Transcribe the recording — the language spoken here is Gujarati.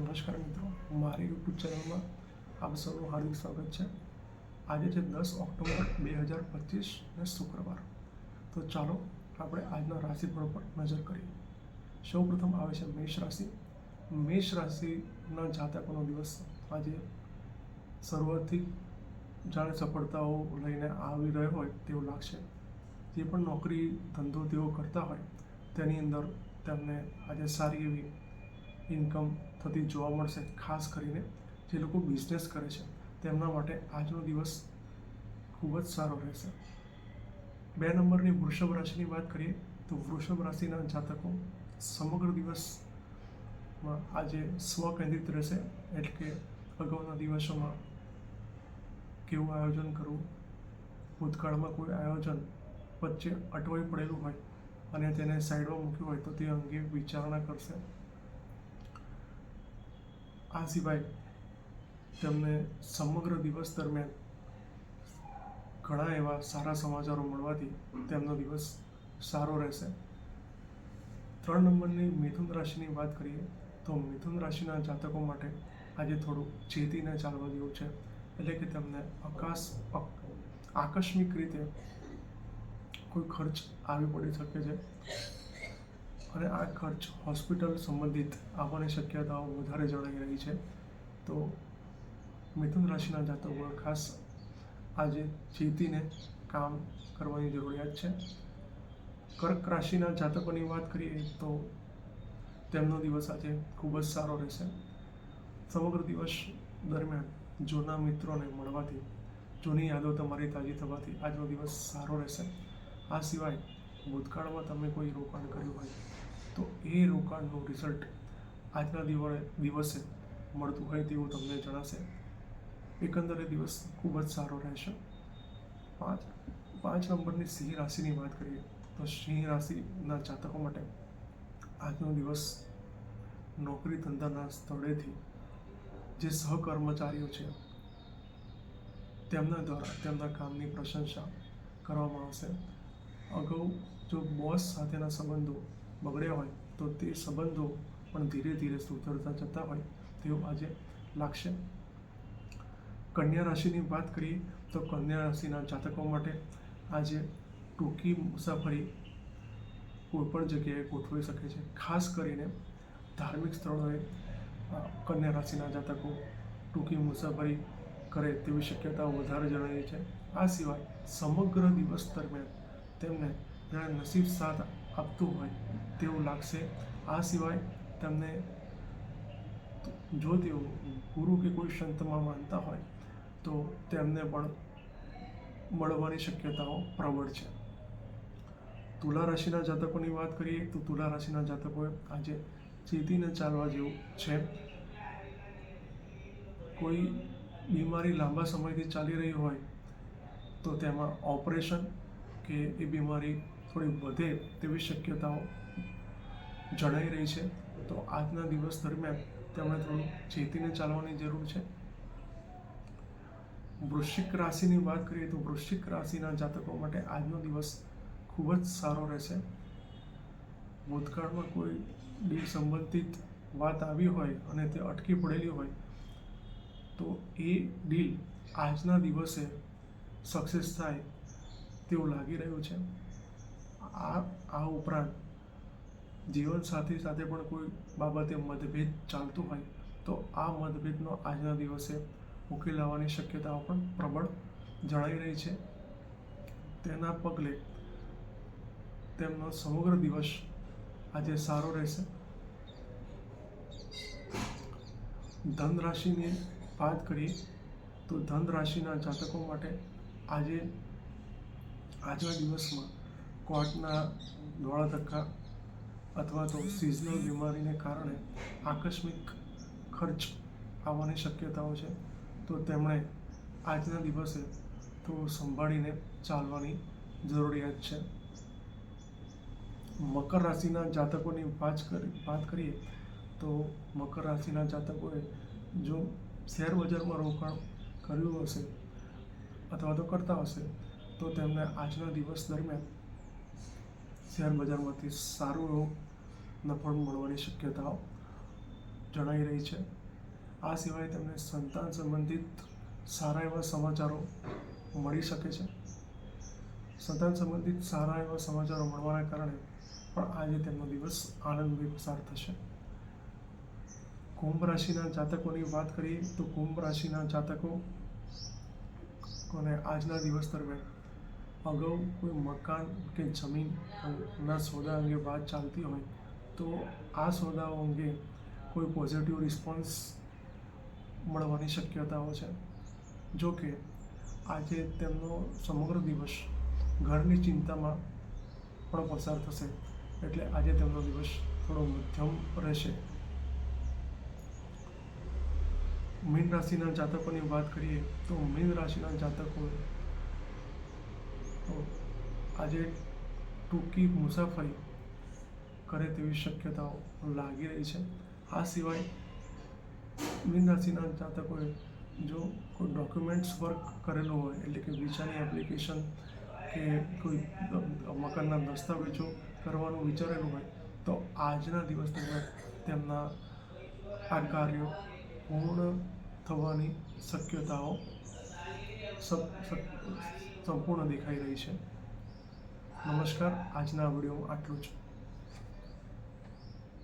નમસ્કાર મિત્રો મારી યુટ્યુબ ચેનલમાં આપ સૌનું હાર્દિક સ્વાગત છે. આજે છે દસ ઓક્ટોબર બે હજાર પચીસ ને શુક્રવાર. તો ચાલો આપણે આજના રાશિફળ પર નજર કરીએ. સૌ પ્રથમ આવે છે મેષ રાશિ. મેષ રાશિના જાતકોનો દિવસ આજે શરૂઆતથી જાણે સફળતાઓ લઈને આવી રહ્યો હોય તેવું લાગશે. જે પણ નોકરી ધંધો તેઓ કરતા હોય તેની અંદર તેમને આજે સારી એવી ઇન્કમ થતી જોવા મળશે, ખાસ કરીને જે લોકો બિઝનેસ કરે છે, તેમના માટે આજનો દિવસ ખૂબ જ સારો રહેશે. બે નંબરની વૃષભ રાશિની વાત કરીએ, તો વૃષભ રાશિના જાતકો સમગ્ર દિવસમાં આજે સ્વ કેન્દ્રિત રહેશે, એટલે કે અગાઉના દિવસોમાં કેવું આયોજન કરવું, ભૂતકાળમાં કોઈ આયોજન વચ્ચે અટવાઈ પડેલું હોય અને તેને સાઈડમાં મૂક્યું હોય તો તે અંગે વિચારણા કરશે. આ સિવાય તેમને સમગ્ર દિવસ દરમિયાન ઘણા એવા સારા સમાચારો મળવાથી તેમનો દિવસ સારો રહેશે. ત્રણ નંબરની મિથુન રાશિની વાત કરીએ, તો મિથુન રાશિના જાતકો માટે આજે થોડું ચેતીને ચાલવા જેવું છે. એટલે કે તેમને આકાશ આકસ્મિક રીતે કોઈ ખર્ચ આવી પડી શકે છે. અને આ ખર્ચ હોસ્પિટલ સંબંધિત આવવાની શક્યતાઓ વધારે જણાઈ રહી છે. તો મિથુન રાશિના જાતકોમાં ખાસ આજે જીતીને કામ કરવાની જરૂરિયાત છે. કર્ક રાશિના જાતકોની વાત કરીએ તો તેમનો દિવસ આજે ખૂબ જ સારો રહેશે. સમગ્ર દિવસ દરમિયાન જૂના મિત્રોને મળવાથી, જૂની યાદો તમારી તાજી થવાથી આજનો દિવસ સારો રહેશે. આ સિવાય ભૂતકાળમાં તમે કોઈ રોકાણ કર્યું હોય તો એ રોકાણનું રિઝલ્ટ આજના દિવસે દિવસે મળતું હોય તેવું તમને જણાશે. એકંદરે દિવસ ખૂબ જ સારો રહેશે. પાંચ પાંચ નંબરની સિંહ રાશિની વાત કરીએ, તો સિંહ રાશિના જાતકો માટે આજનો દિવસ નોકરી ધંધાના સ્થળેથી જે સહકર્મચારીઓ છે, તેમના દ્વારા તેમના કામની પ્રશંસા કરવામાં આવશે. અગાઉ જો બોસ સાથેના સંબંધો બગડ્યા હોય તો તે સંબંધો પણ ધીરે ધીરે સુધરતા જતા હોય તેવું આજે લાગશે. કન્યા રાશિની વાત કરીએ તો કન્યા રાશિના જાતકો માટે આજે ટૂંકી મુસાફરી કોઈપણ જગ્યાએ ગોઠવી શકે છે. ખાસ કરીને ધાર્મિક સ્થળોએ કન્યા રાશિના જાતકો ટૂંકી મુસાફરી કરે તેવી શક્યતાઓ વધારે જણાય છે. આ સિવાય સમગ્ર દિવસ દરમિયાન તેમને જાણે નસીબ સાથ આપતું હોય તેવું લાગશે. આ સિવાય તમને જો તેઓ ગુરુ કે કોઈ સંતમાં માનતા હોય, તો તેમને પણ મળવાની શક્યતાઓ પ્રબળ છે. તુલા રાશિના જાતકોની વાત કરીએ, તો તુલા રાશિના જાતકોએ આજે ચેતીને ચાલવા જેવું છે. કોઈ બીમારી લાંબા સમયથી ચાલી રહી હોય, તો તેમાં ઓપરેશન કે એ બીમારી થોડી વધે તેવી શક્યતાઓ જણાઈ રહી છે. તો આજના દિવસ દરમિયાન તેમણે થોડું ચેતીને ચાલવાની જરૂર છે. વૃશ્ચિક રાશિની વાત કરીએ તો વૃશ્ચિક રાશિના જાતકો માટે આજનો દિવસ ખૂબ જ સારો રહેશે. ભૂતકાળમાં કોઈ ડીલ સંબંધિત વાત આવી હોય અને તે અટકી પડેલી હોય, તો એ ડીલ આજના દિવસે સક્સેસ થાય તેવું લાગી રહ્યું છે. આ આ ઉપરાંત જીવનસાથી સાથે પણ કોઈ બાબતે મતભેદ ચાલતો હોય તો આ મતભેદનો આજના દિવસે ઉકેલ આવવાની શક્યતાઓ પણ પ્રબળ જણાઈ રહી છે. તેના પગલે તેમનો સમગ્ર દિવસ આજે સારો રહેશે. ધન રાશિની વાત કરીએ તો ધન રાશિના જાતકો માટે આજે, આજના દિવસમાં કોર્ટના દોડા ધક્કા અથવા તો સિઝનલ બીમારીને કારણે આકસ્મિક ખર્ચ આવવાની શક્યતાઓ છે, તો તેમણે આજના દિવસે તો સંભાળીને ચાલવાની જરૂરિયાત છે. મકર રાશિના જાતકોની વાત કરી, વાત કરીએ તો મકર રાશિના જાતકોએ જો શેર બજારમાં રોકાણ કર્યું હશે અથવા તો કરતા હશે, તો તેમને આજના દિવસ દરમિયાન શેર બજારમાંથી સારું એવું નફળ મળવાની શક્યતાઓ જણાઈ રહી છે. આ સિવાય તમને સંતાન સંબંધિત સારા એવા સમાચારો મળી શકે છે. સંતાન સંબંધિત સારા એવા સમાચારો મળવાના કારણે પણ આજે તેમનો દિવસ આનંદમય પસાર થશે. કુંભ રાશિના જાતકોની વાત કરીએ તો કુંભ રાશિના જાતકો અને આજના દિવસ દરમિયાન અગાઉ કોઈ મકાન કે જમીનના સોદા અંગે વાત ચાલતી હોય, તો આ સોદાઓ અંગે કોઈ પોઝિટિવ રિસ્પોન્સ મળવાની શક્યતાઓ છે? જો કે, આજે તેમનો સમગ્ર દિવસ ઘરની ચિંતામાં પણ પસાર થશે, એટલે આજે તેમનો દિવસ થોડો મધ્યમ રહેશે. મીન રાશિના જાતકોની વાત કરીએ, તો મીન રાશિના જાતકો આજે ટૂંકી મુસાફરી કરે તેવી શક્યતાઓ લાગી રહી છે. આ સિવાય મીન રાશિના જાતકોએ જો કોઈ ડોક્યુમેન્ટ્સ વર્ક કરેલું હોય, એટલે કે વિઝાની એપ્લિકેશન કે કોઈ મકાનના દસ્તાવેજો કરવાનું વિચારેલું હોય, તો આજના દિવસ દરમિયાન તેમના આ કાર્યો પૂર્ણ થવાની શક્યતાઓ સંપૂર્ણ દેખાઈ રહી છે. નમસ્કાર. આજના વિડીયોમાં આટલું જ.